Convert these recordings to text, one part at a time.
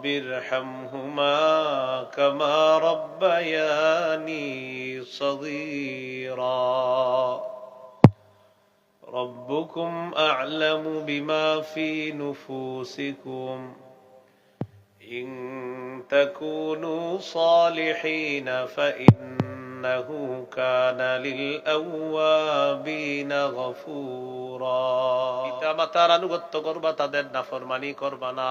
رب ارحمهما كما ربياني صغيرا ربكم أعلم بما في نفوسكم إن تكونوا صالحين فإنه كان للأوابين غفورا পিতামাতার আনুগত্য করবা তাদের নাফরমানি করবা না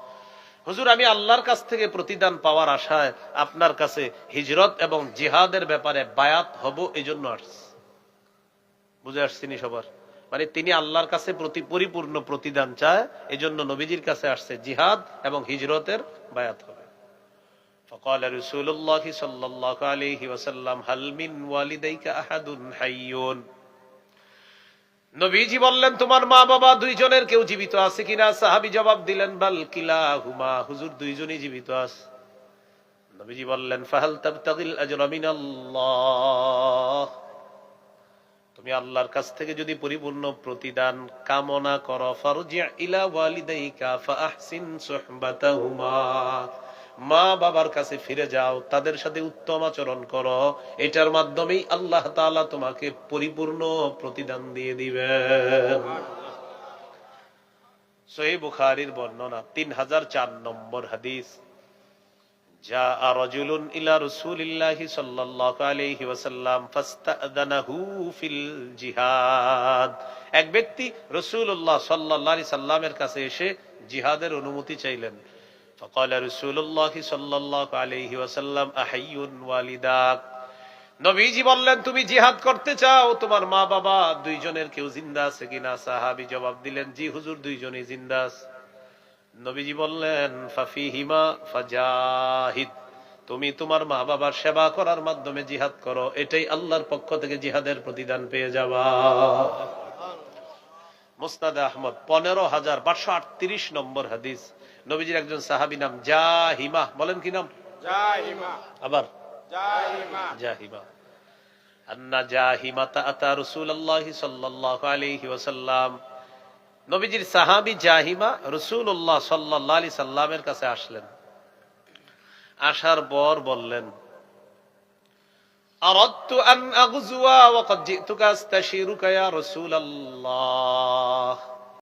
হুজুর আমি আল্লাহর কাছ থেকে প্রতিদান পাওয়ার আশায় আপনার কাছে হিজরত এবং জিহাদের ব্যাপারে বায়াত হব এই জন্য আসছি বুঝে আসছিনি সবার মানে তিনি আল্লাহর কাছে প্রতি পরিপূর্ণ প্রতিদান চায় এই জন্য নবীজির কাছে আসছে জিহাদ এবং হিজরতের বায়াত হবে فقال رسول الله صلى الله عليه وسلم هل من والديك أحد حي নবীজি বললেন, তোমার মা বাবা দুইজনের কেউ জীবিত আছে কিনা? সাহাবি জবাব দিলেন, বাল কিলা হুমা হুজুর দুইজনই জীবিত আছে। নবীজি বললেন, ফাহাল তাবতাগিল আজরা মিনাল্লাহ। তুমি আল্লাহর কাছ থেকে যদি পরিপূর্ণ প্রতিদান কামনা করো, ফারজি ইলা ওয়ালিদাইকা, ফাআহসিন সুহবাতাহুমা। মা বাবার কাছে ফিরে যাও, তাদের সাথে উত্তম আচরণ করো। এটার মাধ্যমেই আল্লাহ তালা তোমাকে পরিপূর্ণ প্রতিদান দিয়ে দিবে সহি বুখারির বর্ণনা তিন হাজার চার নম্বর হাদিস। যা এক ব্যক্তি রসুল সাল্লাল্লাহু সাল্লামের কাছে এসে জিহাদের অনুমতি চাইলেন। فقال رسول الله صلى الله عليه وسلم أحي والداك নবীজি বললেন তুমি জিহাদ করতে চাও তোমার মা বাবা দুইজনের কেউ জিন্দা আছে কিনা সাহাবি জবাব দিলেন জি হুজুর দুইজনই জিন্দা আছে নবীজি বললেন ফাফিহিমা ফাজাহিদ তুমি তোমার মা বাবার সেবা করার মাধ্যমে জিহাদ করো এটাই আল্লাহর পক্ষ থেকে জিহাদের প্রতিদান পেয়ে যাবা মুস্তাদ আহমদ পনেরো হাজার পাঁচশো আটত্রিশ নম্বর হাদিস। নবীজির একজন সাহাবি নাম জাহিমা। বলেন কি নাম? আবার? জাহিমা। আন্না জাহিমাতা আতা নবীজির সাহাবী সাল্লামের কাছে আসলেন। আসার পর বললেন أردت أن أغزو وقد جئتك أستشيرك يا رسول الله.